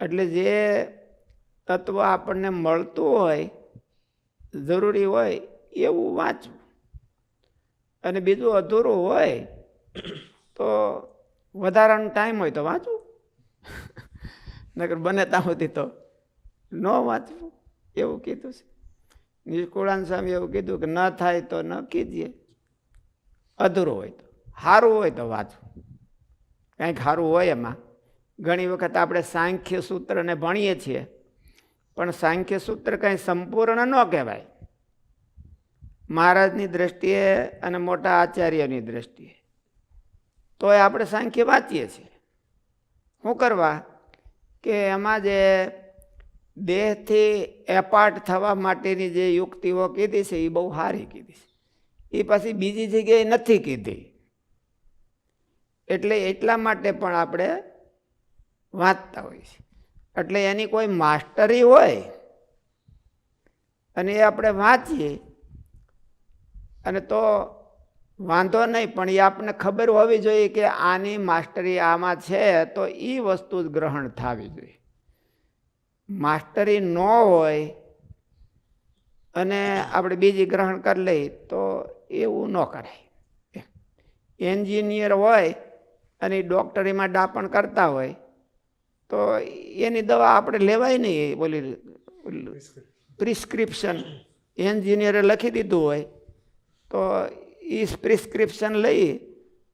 એટલે જે તત્વ આપણને મળતું હોય, જરૂરી હોય, એવું વાંચવું. અને બીજું અધૂરું હોય, તો વધારાનો ટાઈમ હોય તો વાંચવું. નકર બને ત્યાં સુધી તો ન વાંચવું. એવું કીધું છે. નિષ્કુળાન સ્વામી એવું કીધું કે ન થાય તો ન કીધીએ અધૂરું હોય તો. સારું હોય તો વાંચવું. કંઈક સારું હોય એમાં. ઘણી વખત આપણે સાંખ્ય સૂત્રને ભણીએ છીએ, પણ સાંખ્ય સૂત્ર કંઈ સંપૂર્ણ ન કહેવાય. મહારાજની દ્રષ્ટિએ અને મોટા આચાર્યની દ્રષ્ટિએ. તોય આપણે સાંખ્ય વાંચીએ છીએ. શું કરવા કે એમાં જે દેહથી એપાર્ટ થવા માટેની જે યુક્તિઓ કીધી છે, એ બહુ સારી કીધી છે. એ પછી બીજી જગ્યાએ નથી કીધી. એટલે એટલા માટે પણ આપણે વાંચતા હોય છે. એટલે એની કોઈ માસ્ટરી હોય અને એ આપણે વાંચીએ અને તો વાંધો નહીં, પણ એ આપણને ખબર હોવી જોઈએ કે આની માસ્ટરી આમાં છે, તો એ વસ્તુ જ ગ્રહણ થવી જોઈએ. માસ્ટરી ન હોય અને આપણે બીજી ગ્રહણ કરી લઈએ તો એવું ન કરાય. એન્જિનિયર હોય અને ડૉક્ટરીમાં ડાપણ કરતા હોય તો એની દવા આપણે લેવાય નહીં બોલી પ્રિસ્ક્રિપ્શન. એન્જિનિયરે લખી દીધું હોય તો એ પ્રિસ્ક્રિપ્શન લઈ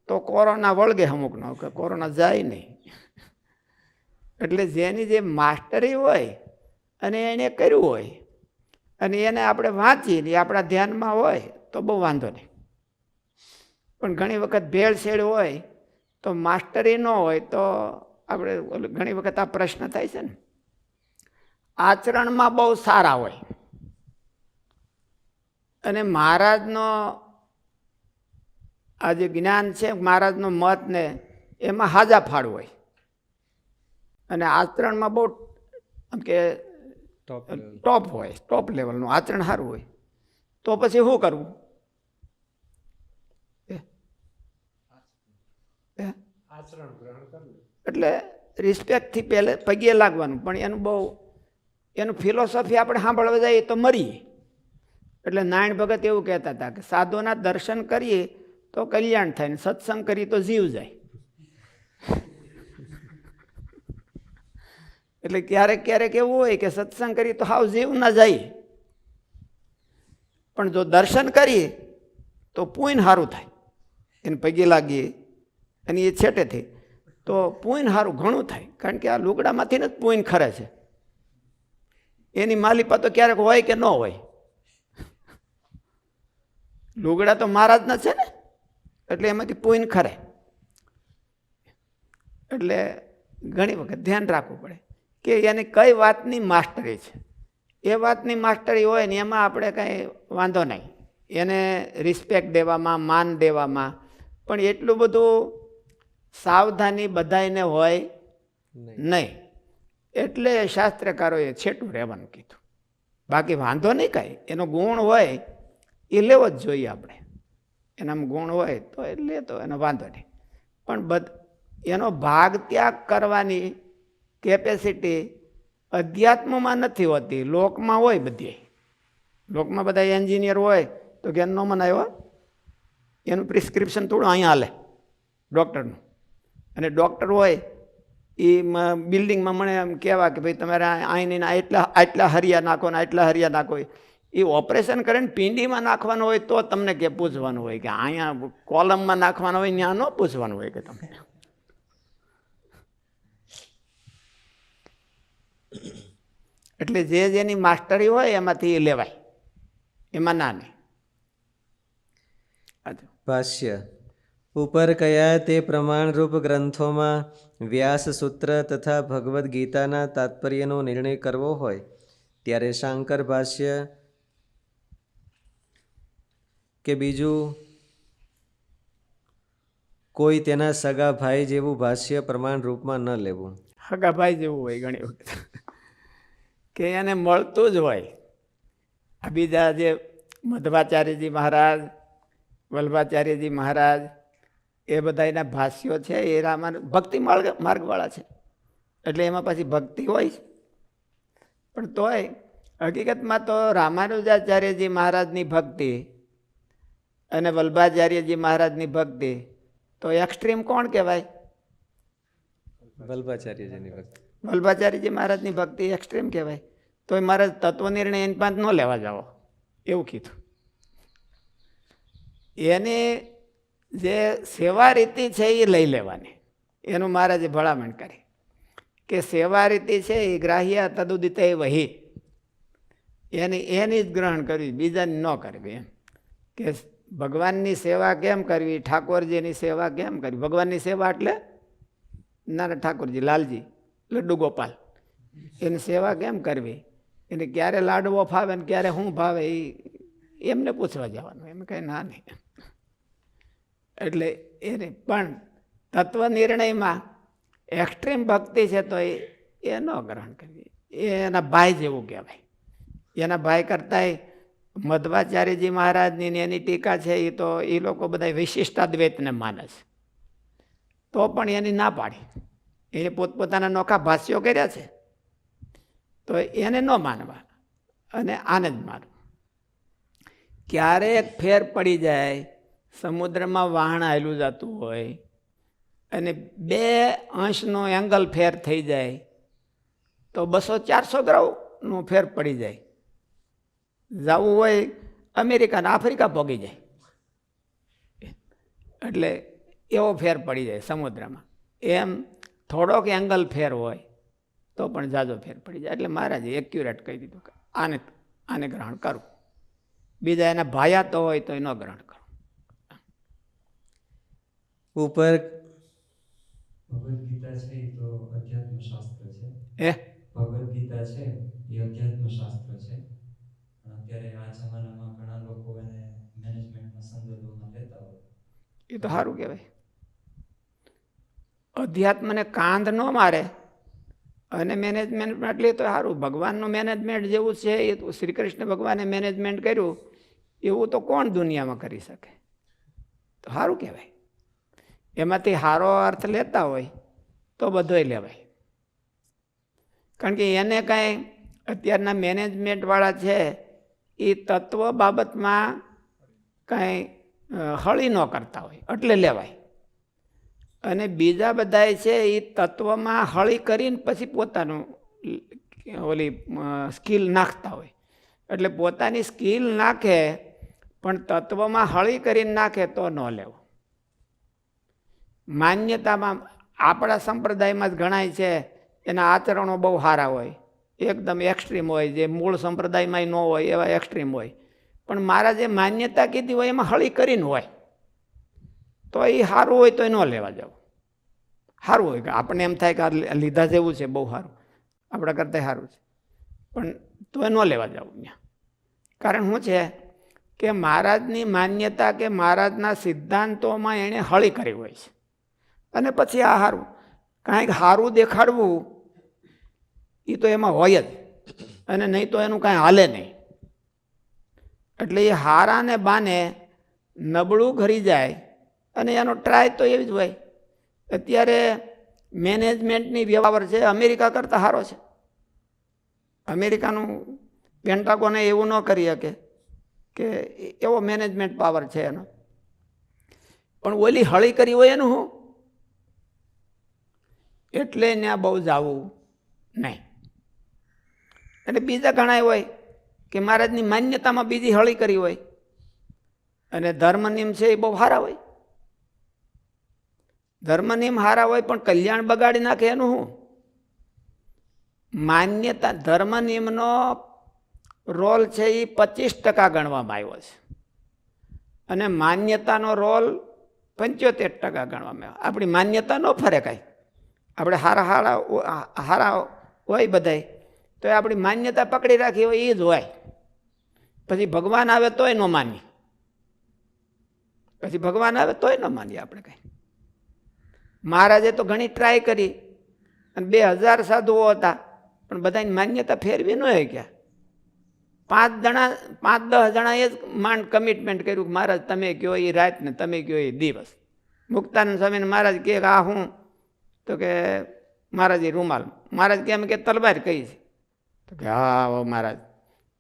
તો કોરોના વળગે અમુકનો કે કોરોના જાય નહીં. એટલે જેની જે માસ્ટરી હોય અને એણે કર્યું હોય અને એને આપણે વાંચીને એ આપણા ધ્યાનમાં હોય તો બહુ વાંધો નહીં. પણ ઘણી વખત ભેળસેળ હોય તો માસ્ટરી ન હોય તો આપણે ઓલું ઘણી વખત આ પ્રશ્ન થાય છે ને. આચરણમાં બહુ સારા હોય. અને મહારાજનો આ જે જ્ઞાન છે મહારાજનો મત ને એમાં હાજા ફાળ હોય. અને આચરણમાં બહુ આમ કે ટોપ હોય ટોપ લેવલનું આચરણ સારું હોય. તો પછી શું કરવું? એ? એ? એટલે રિસ્પેક્ટથી પહેલે પગે લાગવાનું. પણ એનું બહુ, એનું ફિલોસોફી આપણે સાંભળવા જઈએ તો મરીએ. એટલે નારાયણ ભગત એવું કહેતા હતા કે સાધુના દર્શન કરીએ તો કલ્યાણ થાય ને સત્સંગ કરીએ તો જીવ જાય. એટલે ક્યારેક ક્યારેક એવું હોય કે સત્સંગ કરીએ તો હાવ જીવ ના જાય. પણ જો દર્શન કરીએ તો પૂન સારું થાય. એને પગે લાગીએ અને એ છેટેથી તો પોઈન સારું ઘણું થાય, કારણ કે આ લુગડામાંથી જ પોઈન ખરે છે. એની માલિપા તો ક્યારેક હોય કે ન હોય. લુગડા તો મહારાજના છે ને, એટલે એમાંથી પોઈન ખરે. એટલે ઘણી વખત ધ્યાન રાખવું પડે કે એની કઈ વાતની માસ્ટરી છે. એ વાતની માસ્ટરી હોય ને એમાં આપણે કાંઈ વાંધો નહીં. એને રિસ્પેક્ટ દેવામાં, માન દેવામાં, પણ એટલું બધું સાવધાની બધાયને હોય નહીં. એટલે શાસ્ત્રકારોએ છેટું રહેવાનું કીધું. બાકી વાંધો નહીં કાંઈ. એનો ગુણ હોય એ લેવો જ જોઈએ આપણે. એનામાં ગુણ હોય તો એ લેતો એનો વાંધો નહીં. પણ બધ એનો ભાગ ત્યાગ કરવાની કેપેસિટી અધ્યાત્મમાં નથી હોતી. લોકમાં હોય બધી. લોકમાં બધા એન્જિનિયર હોય તો કે ન મનાવ્યો એનું પ્રિસ્ક્રિપ્શન થોડું અહીંયા હાલે. ડૉક્ટરનું અને ડૉક્ટર હોય એ બિલ્ડિંગમાં મને એમ કહેવા કે ભાઈ તમારે અહીંની આટલા આટલા હરિયા નાખો ને આટલા હરિયા નાખો. એ ઓપરેશન કરીને પિંડીમાં નાખવાનું હોય તો તમને કે પૂછવાનું હોય કે અહીંયા કોલમમાં નાખવાનું હોય, ત્યાં ન પૂછવાનું હોય કે તમને. એટલે જે જેની માસ્ટરી હોય એમાંથી એ લેવાય. એમાં ના નહીં ભાષ્ય. ઉપર કયા તે પ્રમાણરૂપ ગ્રંથોમાં વ્યાસ સૂત્ર તથા ભગવદ્ ગીતાના તાત્પર્યનો નિર્ણય કરવો હોય? ત્યારે શાંકર ભાષ્ય કે બીજું, કોઈ તેના સગા ભાઈ જેવું ભાષ્ય પ્રમાણ રૂપમાં ન લેવું. સગા ભાઈ જેવું હોય ઘણી વખત. કે એને મળતું જ હોય. આ બીજા જે મધ્વાચાર્યજી મહારાજ વલ્ભાચાર્યજી મહારાજ એ બધા એના ભાષ્યો છે એ રામાનુ ભક્તિ માર્ગ માર્ગવાળા છે. એટલે એમાં પછી ભક્તિ હોય છે. પણ તોય હકીકતમાં તો રામાનુજાચાર્યજી મહારાજની ભક્તિ અને વલ્ભાચાર્યજી મહારાજની ભક્તિ તો એક્સ્ટ્રીમ કોણ કહેવાય? વલ્ભાચાર્યજીની ભક્તિ. વલ્ભાચાર્યજી મહારાજની ભક્તિ એક્સ્ટ્રીમ કહેવાય. તોય મહારાજ તત્વ નિર્ણય એની પાંચ ન લેવા જાઓ. એવું કીધું. એની જે સેવા રીતિ છે એ લઈ લેવાની. એનું મહારાજે ભલામણ કરી કે સેવા રીતિ છે એ ગ્રાહ્ય તદુદિત વહી. એની એની જ ગ્રહણ કરવી, બીજાની ન કરવી એમ. કે ભગવાનની સેવા કેમ કરવી? ઠાકોરજીની સેવા કેમ કરવી? ભગવાનની સેવા એટલે નાના ઠાકોરજી, લાલજી, લડ્ડુ ગોપાલ. એની સેવા કેમ કરવી? એને ક્યારે લાડવો ફાવે ને ક્યારે શું ફાવે એ એમને પૂછવા જવાનું. એમ કંઈ ના નહીં એટલે એને, પણ તત્વ નિર્ણયમાં એક્સ્ટ્રીમ ભક્તિ છે તો એ એ ન ગ્રહણ કરવી. એ એના ભાઈ જેવું કહેવાય. એના ભાઈ કરતાંય મધ્વાચાર્યજી મહારાજની એની ટીકા છે એ તો એ લોકો બધા વિશિષ્ટાદ્વૈતને માને છે. તો પણ એની ના પાડી. એને પોતપોતાના નોખા ભાષ્યો કર્યા છે. તો એને ન માનવા. અને આને જ માનવું. ક્યારેક ફેર પડી જાય સમુદ્રમાં વાહણ આવેલું જતું હોય અને બે અંશનો એંગલ ફેર થઈ જાય, તો બસો ચારસો ગ્રાઉનો ફેર પડી જાય. જવું હોય અમેરિકા ને આફ્રિકા પોગી જાય. એટલે એવો ફેર પડી જાય સમુદ્રમાં. એમ થોડોક એંગલ ફેર હોય, તો પણ જાજો ફેર પડી જાય. એટલે મહારાજે એક્યુરેટ કહી દીધું કે આને આને ગ્રહણ કરું. બીજા એના ભાયા તો હોય તો એનો ગ્રહણ કરું. ઉપર ભગવદ્ ગીતા છે એ તો અધ્યાત્મ શાસ્ત્ર છે. એ? ભગવદ્ ગીતા છે એ અધ્યાત્મ શાસ્ત્ર છે અત્યારે આ જમાનામાં ઘણા લોકો એને મેનેજમેન્ટના સંદર્ભમાં લેતા હોય. એ તો સારું કહેવાય. અધ્યાત્મને કાંધ ન મારે અને મેનેજમેન્ટ એટલે તો સારું ભગવાનનું મેનેજમેન્ટ જેવું છે એ તો શ્રી કૃષ્ણ ભગવાને મેનેજમેન્ટ કર્યું એવું તો કોણ દુનિયામાં કરી શકે? તો સારું કહેવાય. એમાંથી સારો અર્થ લેતા હોય તો બધોય લેવાય. કારણ કે એને કાંઈ અત્યારના મેનેજમેન્ટવાળા છે, એ તત્વ બાબતમાં કાંઈ હળી ન કરતા હોય, એટલે લેવાય. અને બીજા બધાએ છે, એ તત્વમાં હળી કરીને પછી પોતાનું ઓલી સ્કિલ નાખતા હોય. એટલે પોતાની સ્કિલ નાખે, પણ તત્વમાં હળી કરીને નાખે તો ન લેવું. માન્યતામાં આપણા સંપ્રદાયમાં જ ગણાય છે, એના આચરણો બહુ સારા હોય. એકદમ એક્સ્ટ્રીમ હોય, જે મૂળ સંપ્રદાયમાં ન હોય, એવા એક્સ્ટ્રીમ હોય. પણ મારા જે માન્યતા કીધી હોય, એમાં હળી કરીને હોય. તો એ સારું હોય તો એ ન લેવા જવું. સારું હોય. કે આપણને એમ થાય કે આ લીધા જેવું છે, બહુ સારું. આપણા કરતાં સારું છે. પણ તો એ ન લેવા જવું ત્યાં કારણ શું છે કે મહારાજની માન્યતા કે મહારાજના સિદ્ધાંતોમાં એણે હળી કરી હોય છે. અને પછી આ સારું કાંઈક સારું દેખાડવું એ તો એમાં હોય જ. અને નહીં તો એનું કાંઈ હાલે નહીં. એટલે એ હારાને બાને નબળું ઘરી જાય, અને એનો ટ્રાય તો એવી જ હોય. અત્યારે મેનેજમેન્ટની વ્યવહાર છે, અમેરિકા કરતાં સારો છે. અમેરિકાનું પેન્ટાગોને એવું ન કરી શકે કે એવો મેનેજમેન્ટ પાવર છે એનો. પણ ઓલી હળી કરી હોય એનું શું એટલે ત્યાં બહુ જવું નહીં. એટલે બીજા ઘણા હોય કે મહારાજની માન્યતામાં બીજી હળી કરી હોય. અને ધર્મ નિયમ છે એ બહુ સારા હોય. ધર્મ નિયમ સારા હોય પણ કલ્યાણ બગાડી નાખે એનું શું? માન્યતા, ધર્મ નિયમનો રોલ છે એ પચીસ ટકા ગણવામાં આવ્યો છે. અને માન્યતાનો રોલ પંચોતેર ટકા ગણવામાં આવ્યો. આપણી માન્યતા ન ફરે કાંઈ. આપણે હારા હારા હારા હોય બધાય, તો એ આપણી માન્યતા પકડી રાખી હોય એ જ હોય. પછી ભગવાન આવે તોય ન માની પછી ભગવાન આવે તોય ન માનીએ આપણે કંઈ. મહારાજે તો ઘણી ટ્રાય કરી. અને બે હજાર સાધુઓ હતા, પણ બધાની માન્યતા ફેરવી ન હોય ક્યાં પાંચ જણા, પાંચ દસ જણાએ જ માંડ કમિટમેન્ટ કર્યું કે મહારાજ, તમે કહો એ રાત ને તમે કહો એ દિવસ? મુક્તાનંદ સ્વામીને મહારાજ કહે કે આ હું તો કે મહારાજે રૂમાલ. મહારાજ કેમ કે તલવાર કહી છે તો કે હા, હો મહારાજ.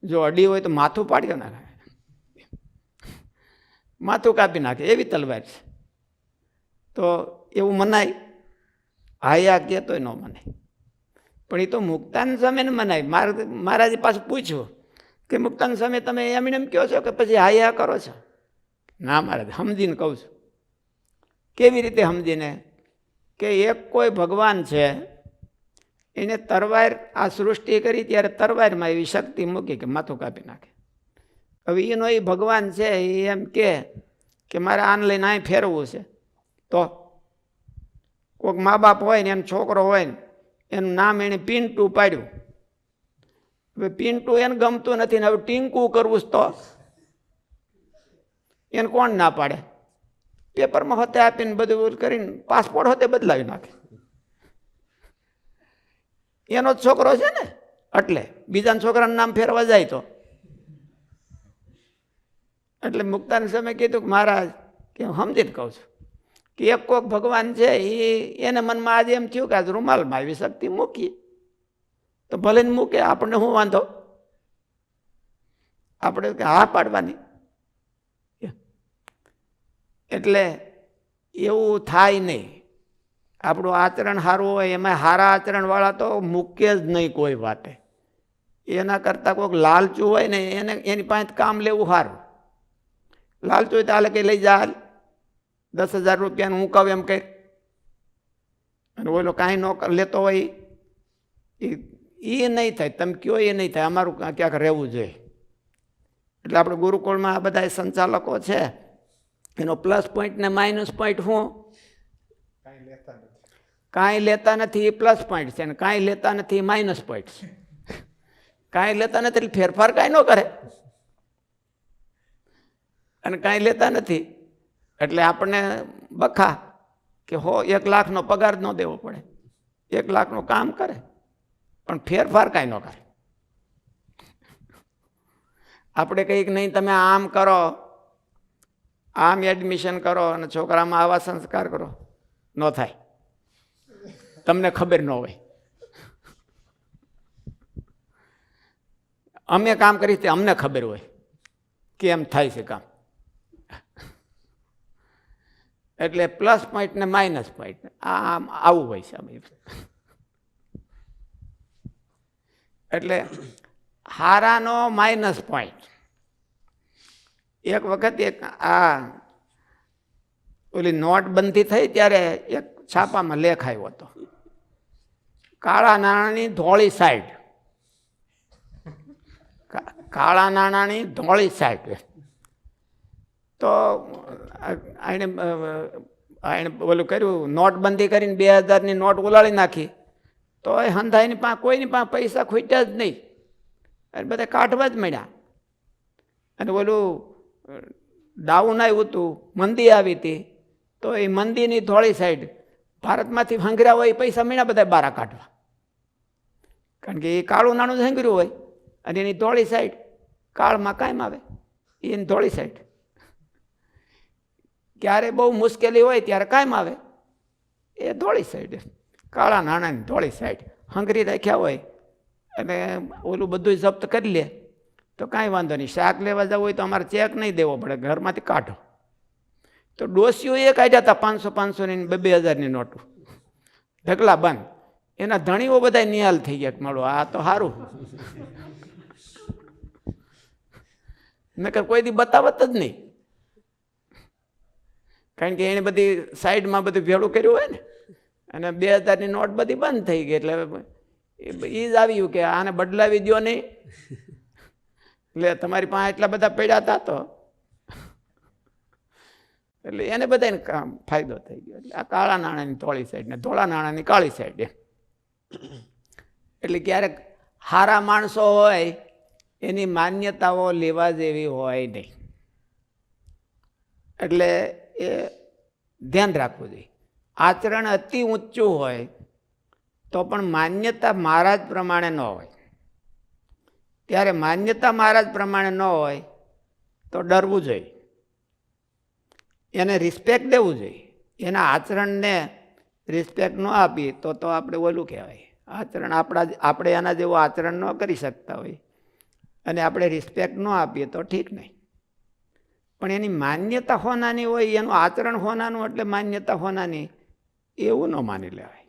જો અડી હોય તો માથું પાડ્યો નાખે. માથું કાપી નાખે. એવી તલવાર છે. તો એવું મનાય? હાયા કહેતો ન મનાય. પણ એ તો મુક્તાન સમય ને મનાય. મહારાજે પાછું પૂછ્યું કે મુક્તાન સમય તમે એમ એમ કહો છો કે પછી હાયા કરો છો? ના, મહારાજ, સમજીને કહું છું. કેવી રીતે સમજીને? કે એક કોઈ ભગવાન છે, એને તરવાર આ સૃષ્ટિ કરી ત્યારે તરવારમાં એવી શક્તિ મૂકી કે માથું કાપી નાખે. હવે એનો એ ભગવાન છે, એ એમ કે કે મારે આને લઈને અહીં ફેરવવું છે. તો કોઈક મા બાપ હોય ને, એનો છોકરો હોય ને, એનું નામ એણે પિન્ટુ પાડ્યું. હવે પિન્ટુ એને ગમતું નથી ને, હવે ટીંકુ કરવું તો? એને કોણ ના પાડે? પેપરમાં હોતે આપીને બધું કરીને પાસપોર્ટ હોતે બદલાવી નાખે. એનો જ છોકરો છે ને? એટલે બીજાના છોકરાનું નામ ફેરવા જાય તો. એટલે મુક્તાને સમય કીધું કે મહારાજ, કે હું સમજીને કહું છું કે એક કોક ભગવાન છે એ એને મનમાં આજે એમ થયું કે આજ રૂમાલમાં આવી શક્તિ મૂકી. તો ભલે મૂકે, આપણને શું વાંધો? આપણે હા પાડવાની. એટલે એવું થાય નહીં. આપણું આચરણ સારું હોય, એમાં સારા આચરણવાળા તો મૂકે જ નહીં કોઈ વાતે એના કરતાં કોઈક લાલચું હોય ને, એને, એની પાસે કામ લેવું સારું. લાલચું હોય તો હાલે કે લઈ જા દસ હજાર રૂપિયાનું હું કહું એમ કંઈ. અને ઓલો કાંઈ ન લેતો હોય એ એ નહીં થાય. તમે કયો એ નહીં થાય. અમારું ક્યાં- ક્યાંક રહેવું જોઈએ. એટલે આપણે ગુરુકુળમાં આ બધા સંચાલકો છે. એનો પ્લસ પોઈન્ટ ને માઇનસ પોઈન્ટ શું? કાંઈ લેતા નથી. એ પ્લસ પોઈન્ટ છે અને કાંઈ લેતા નથી એ માઇનસ પોઈન્ટ છે. કાંઈ લેતા નથી એટલે ફેરફાર કાંઈ ન કરે. અને કાંઈ લેતા નથી એટલે આપણને બખા કે હો એક લાખનો પગાર ન દેવો પડે. એક લાખનું કામ કરે પણ ફેરફાર કાંઈ ન કરે. આપણે કંઈક નહીં તમે આમ કરો આમ એડમિશન કરો અને છોકરામાં આવા સંસ્કાર કરો. ન થાય. તમને ખબર ન હોય. અમે કામ કરી તે અમને ખબર હોય. કે એમ થાય છે કામ? એટલે પ્લસ પોઈન્ટ ને માઇનસ પોઈન્ટ આમ આવું હોય છે એટલે હારાનો માઇનસ પોઈન્ટ એક વખત એક આ ઓલી નોટબંધી થઈ ત્યારે એક છાપામાં લેખ આવ્યો હતો. કાળા નાણાંની ધોળી સાઈડ. કાળા નાણાંની ધોળી સાઈડ. તો એણે એણે ઓલું કર્યું નોટબંધી કરીને બે હજારની નોટ ઉલાળી નાખી. તો એ હંધાઈની પાસે કોઈની પાસે પૈસા ખૂટ્યા જ નહીં. અને બધા કાઢવા જ મળ્યા. અને ઓલું ડાઉન આવ્યું હતું, મંદી આવી હતી, તો એ મંદીની ધોળી સાઈડ ભારતમાંથી હંગર્યા હોય એ પૈસા મળ્યા બધા બારા કાઢવા. કારણ કે એ કાળું નાણું જ હંગર્યું હોય અને એની ધોળી સાઈડ કાળમાં કાયમ આવે. એની ધોળી સાઈડ. ક્યારે બહુ મુશ્કેલી હોય ત્યારે કાયમ આવે. એ ધોળી સાઈડ. કાળા નાણાંની ધોળી સાઈડ. હંગરી રાખ્યા હોય. અને ઓલું બધું જપ્ત કરી લે. તો કાંઈ વાંધો નહીં. શાક લેવા જવું હોય તો અમારે ચેક નહીં દેવો પડે, ઘરમાંથી કાઢો. તો ડોસીઓ એ કાઢ્યા હતા પાંચસો પાંચસોની બે બે હજારની નોટો. ઢગલા બંધ. એના ધણીઓ બધા નિહાલ થઈ ગયા મળો, આ તો સારું નકર કોઈ દી બતાવત જ નહીં. કારણ કે એણે બધી સાઈડમાં બધું ભેળું કર્યું હોય ને, અને બે હજારની નોટ બધી બંધ થઈ ગઈ. એટલે એ જ આવ્યું કે આને બદલાવી દો નહીં. એટલે તમારી પાસે એટલા બધા પડ્યા હતા તો? એટલે એને બધાને ફાયદો થઈ ગયો. એટલે આ કાળા નાણાંની ધોળી સાઈડ ને ધોળા નાણાંની કાળી સાઈડ એટલે ક્યારેક સારા માણસો હોય, એની માન્યતાઓ લેવા જેવી હોય નહીં. એટલે એ ધ્યાન રાખવું જોઈએ. આચરણ અતિ ઊંચું હોય, તો પણ માન્યતા મહારાજ પ્રમાણે ન હોય. ત્યારે માન્યતા મહારાજ પ્રમાણે ન હોય તો ડરવું જોઈએ. એને રિસ્પેક્ટ દેવું જોઈએ. એના આચરણને રિસ્પેક્ટ ન આપીએ તો તો આપણે ઓલું કહેવાય. આચરણ આપણા આપણે એના જેવું આચરણ ન કરી શકતા હોય. અને આપણે રિસ્પેક્ટ ન આપીએ તો ઠીક નહીં. પણ એની માન્યતા હોનાની હોય, એનું આચરણ હોનાનું એટલે માન્યતા હોનાની, એવું ન માની લેવાય.